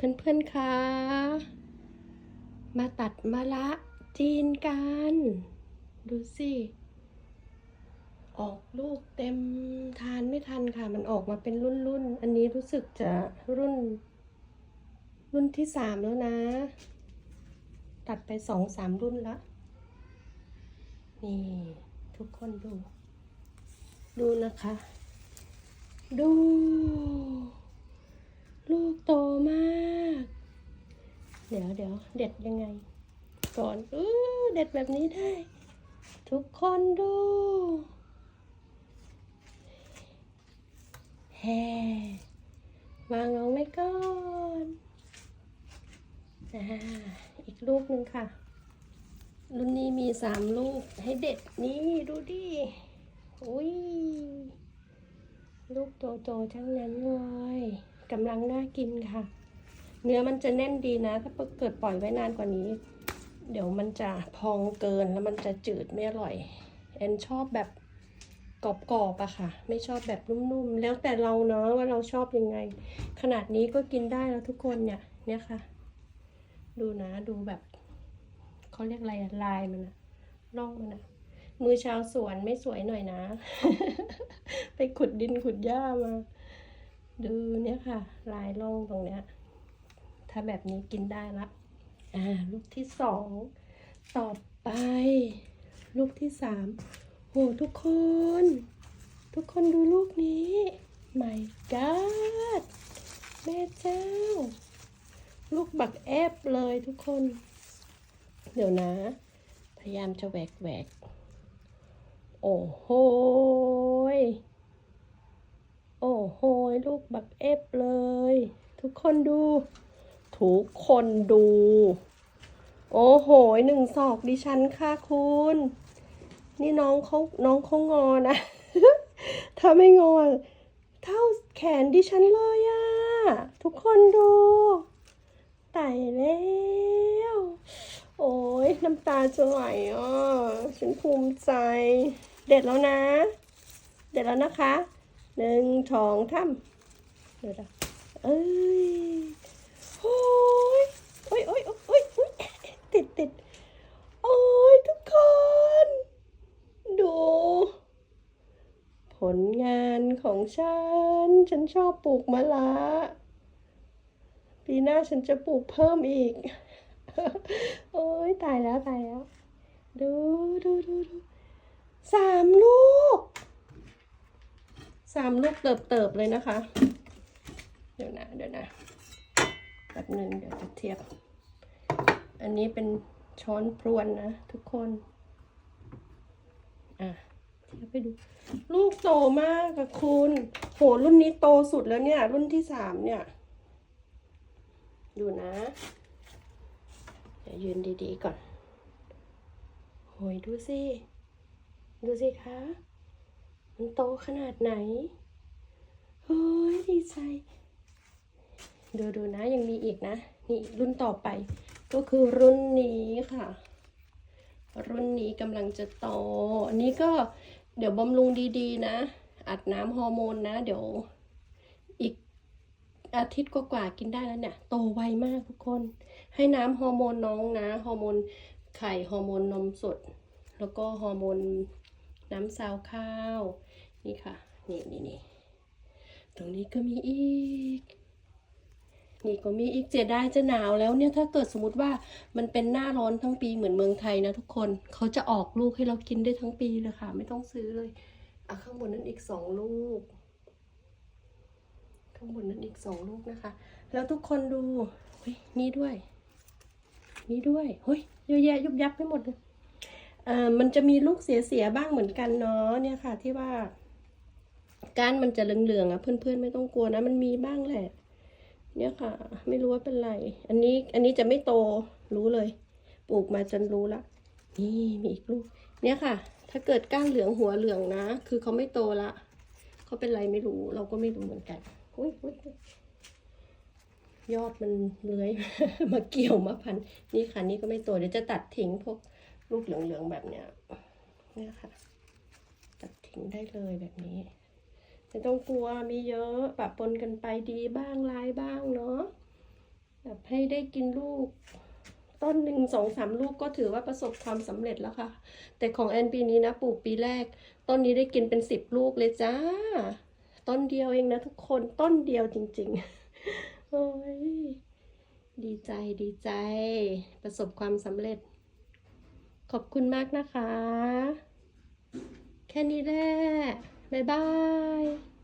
เพื่อนๆคะมาตัดมะละจีนกัน ดูสิ ออกลูกเต็มทานไม่ทันค่ะ มันออกมาเป็นรุ่นๆ อันนี้รู้สึกจะรุ่น รุ่นที่สามแล้วนะ ตัดไปสองสามรุ่นละนี่ทุกคนดู ดูนะคะ ดู ลูกโตมาก เดี๋ยวเดี๋ยวเด็ดยังไง ก่อนอือเด็ดแบบนี้ได้ ทุกคนดู แฮวางลงไว้ก่อนอ่าอีกลูกหนึ่งค่ะ รุ่นนี้มีสามลูกให้เด็ดนี่ดูดิอุ้ยลูกโตๆทั้งนั้นเลย กำลังน่ากินค่ะ เนื้อมันจะแน่นดีนะ ถ้าเกิดปล่อยไว้นานกว่านี้ เดี๋ยวมันจะพองเกินแล้วมันจะจืดไม่อร่อย แอนชอบแบบกรอบๆอะค่ะ ไม่ชอบแบบนุ่มๆ แล้วแต่เราเนาะว่าเราชอบยังไง ขนาดนี้ก็กินได้แล้วทุกคนเนี่ย เนี่ยค่ะ ดูนะดูแบบเขาเรียกอะไรลายมันอะร่องมันอะมือชาวสวนไม่สวยหน่อยนะ ไปขุดดินขุดหญ้ามา ดูเนี่ยค่ะ ลายร่องตรงเนี้ย ถ้าแบบนี้กินได้ละ อ่า ลูกที่สอง ต่อไป ลูกที่สามโหทุกคน ทุกคนดูลูกนี้ my god แม่เจ้า ลูกบักแอบเลยทุกคน เดี๋ยวนะ พยายามจะแหวกแหวก โอ้โห โอ้โหลูกบักเอฟเลย ทุกคนดู ทุกคนดู โอ้โหหนึ่งศอกดิฉันค่ะคุณ นี่น้องเขาน้องเขางอนะ ถ้าไม่งอ เท่าแขนดิฉันเลยอะทุกคนดูตายแล้วโอ้ยน้ำตาจะไหลอะฉันภูมิใจ เด็ดแล้วนะ เด็ดแล้วนะคะ หนึ่งสองทำเดี๋ยวเอ้ยโอ้ยโอ้ยโอ้ยโอ้ยโอ้ยติดติดโอ้ยทุกคน ดู ผลงานของฉัน ฉันชอบปลูกมะละปีหน้าฉันจะปลูกเพิ่มอีก โอ้ยตายแล้วตายแล้ว ดูดูดูดูสามลูก สามลูกเติบเติบเลยนะคะ เดี๋ยวนะ เดี๋ยวนะแป๊บหนึ่งเดี๋ยวจะเทียบ อันนี้เป็นช้อนพรวนนะทุกคน อะเทียบไปดู ลูกโตมากอะคุณ โหรุ่นนี้โตสุดแล้วเนี่ย รุ่นที่สามเนี่ย ดูนะเดี๋ยวยืนดีๆก่อน โหยดูสิ ดูสิคะ มันโตขนาดไหนเฮ้ยดีใจ ดูดูนะยังมีอีกนะ นี่รุ่นต่อไป ก็คือรุ่นนี้ค่ะ รุ่นนี้กำลังจะโต อันนี้ก็เดี๋ยวบำรุงดีๆ นะ อัดน้ำฮอร์โมนนะ เดี๋ยวอีกอาทิตย์กว่าๆกินได้แล้วเนี่ย โตไวมากทุกคน ให้น้ำฮอร์โมนน้องนะ ฮอร์โมนไข่ ฮอร์โมนนมสด แล้วก็ฮอร์โมนน้ำซาวข้าว นี่ค่ะ นี่นี่นี่ตรงนี้ก็มีอีก นี่ก็มีอีกเสียดายจะหนาวแล้วเนี่ยถ้าเกิดสมมติว่ามันเป็นหน้าร้อนทั้งปีเหมือนเมืองไทยนะทุกคนเขาจะออกลูกให้เรากินได้ทั้งปีเลยค่ะ ไม่ต้องซื้อเลยอะข้างบนนั้นอีกสองลูก ข้างบนนั้นอีกสองลูกนะคะ แล้วทุกคนดูเฮ้ยนี่ด้วย นี่ด้วยเฮ้ยเยอะแยะยุบยับไปหมดเลยเอ่อมันจะมีลูกเสียๆบ้างเหมือนกันเนาะเนี่ยค่ะ ที่ว่า ก้านมันจะเหลืองๆอะเพื่อนๆไม่ต้องกลัวนะมันมีบ้างแหละ เนี่ยค่ะ ไม่รู้ว่าเป็นไร อันนี้อันนี้จะไม่โตรู้เลย ปลูกมาจนรู้ละนี่มีอีกลูก เนี่ยค่ะ ถ้าเกิดก้านเหลืองหัวเหลืองนะ คือเขาไม่โตละเขาเป็นไรไม่รู้เราก็ไม่รู้เหมือนกันอุ้ยอุ้ยอุ๊ยยอดมันเลื้อยมาเกี่ยวมาพัน นี่ค่ะนี่ก็ไม่โตเดี๋ยวจะตัดทิ้งพวกลูกเหลืองๆแบบเนี้ยเนี่ยค่ะ ตัดทิ้งได้เลยแบบนี้ ไม่ต้องกลัวมีเยอะปะปนกันไปดีบ้างร้ายบ้างเนาะแบบให้ได้กินลูก ต้นหนึ่งสองสามลูกก็ถือว่าประสบความสำเร็จแล้วค่ะ แต่ของแอนปีนี้นะปลูกปีแรก ต้นนี้ได้กินเป็นสิบลูกเลยจ้า ต้นเดียวเองนะทุกคนต้นเดียวจริง ๆ โอ้ยดีใจดีใจ ประสบความสำเร็จ ขอบคุณมากนะคะ แค่นี้แหละ บ๊ายบาย